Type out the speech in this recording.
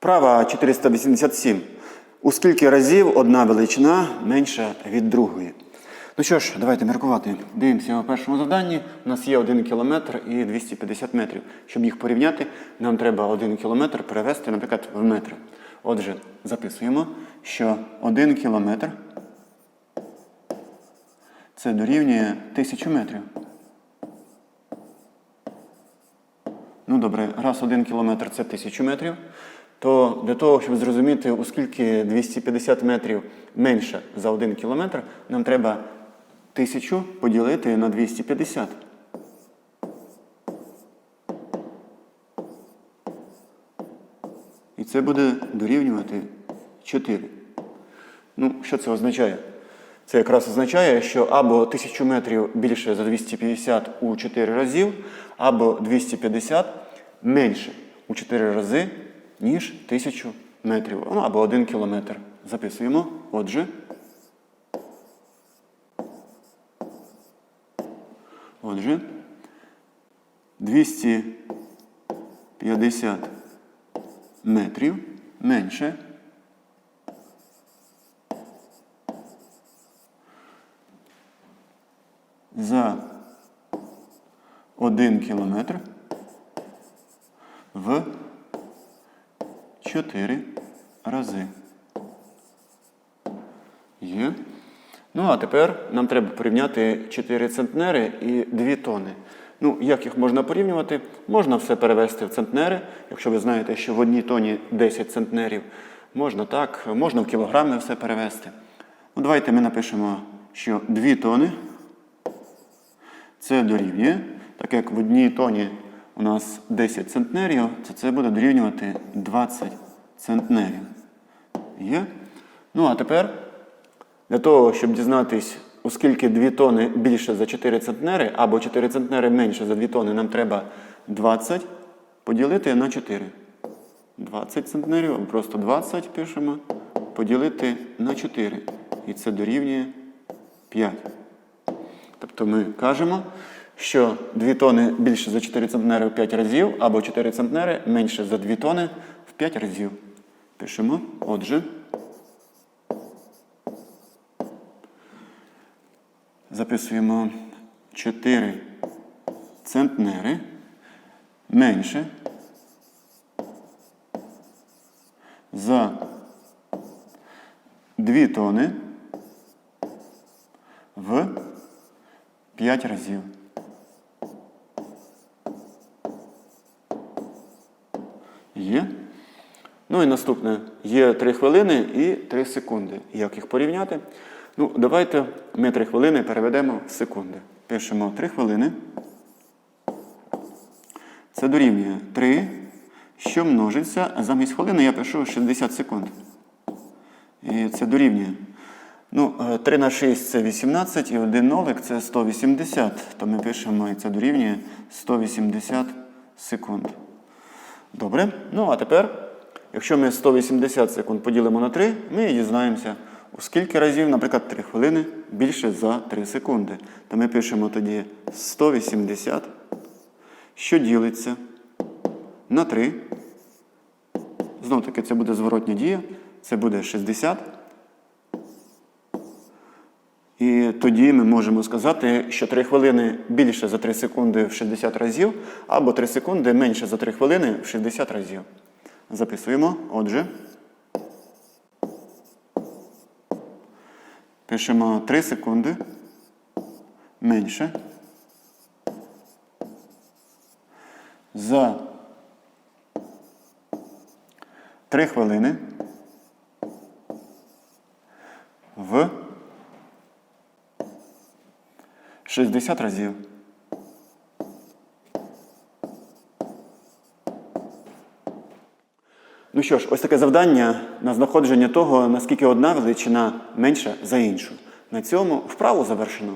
Вправа 487. У скільки разів одна величина менша від другої? Ну що ж, давайте міркувати. Дивимося у першому завданні. У нас є 1 кілометр і 250 метрів. Щоб їх порівняти, нам треба 1 кілометр перевести, наприклад, в метри. Отже, записуємо, що 1 кілометр це дорівнює 1000 метрів. Ну добре, раз один кілометр це 1000 метрів, то для того, щоб зрозуміти, у скільки 250 метрів менше за 1 кілометр, нам треба 1000 поділити на 250. І це буде дорівнювати 4. Ну, що це означає? Це якраз означає, що або 1000 метрів більше за 250 у 4 разів, або 250 менше у 4 рази, ніж 1000 метрів. Ну, або 1 кілометр. Записуємо. Отже. Отже, 250 метрів менше. за 1 кілометр в 4 рази. Є. Ну, а тепер нам треба порівняти 4 центнери і 2 тони. Ну, як їх можна порівнювати? Можна все перевести в центнери, якщо ви знаєте, що в одній тоні 10 центнерів. Можна так, можна в кілограми все перевести. Ну, давайте ми напишемо, що 2 тони це дорівнює, так як в одній тоні у нас 10 центнерів, то це буде дорівнювати 20 центнерів. Є? Ну, а тепер, для того, щоб дізнатись, оскільки 2 тони більше за 4 центнери, або 4 центнери менше за 2 тони, нам треба 20 поділити на 4. 20 центнерів, просто 20 пишемо, поділити на 4. І це дорівнює 5. Тобто ми кажемо, що 2 тони більше за 4 центнери в 5 разів, або 4 центнери менше за 2 тони в 5 разів. Пишемо. Отже, записуємо 4 центнери менше за 2 тони в 5 разів. Є. Ну і наступне. Є 3 хвилини і 3 секунди. Як їх порівняти? Ну, давайте ми 3 хвилини переведемо в секунди. Пишемо 3 хвилини. Це дорівнює 3, що множиться. Замість хвилини я пишу 60 секунд. І це дорівнює. Ну, 3 на 6 це 18 і 1 нолик це 180. То ми пишемо, і це дорівнює 180 секунд. Добре. Ну, а тепер, якщо ми 180 секунд поділимо на 3, ми дізнаємося, у скільки разів, наприклад, 3 хвилини більше за 3 секунди. То ми пишемо тоді 180, що ділиться на 3. Знову таки, це буде зворотня дія. Це буде 60. І тоді ми можемо сказати, що 3 хвилини більше за 3 секунди в 60 разів, або 3 секунди менше за 3 хвилини в 60 разів. Записуємо. Отже, пишемо 3 секунди менше за 3 хвилини в 60 разів. Ну що ж, ось таке завдання на знаходження того, наскільки одна величина менша за іншу. На цьому вправу завершено.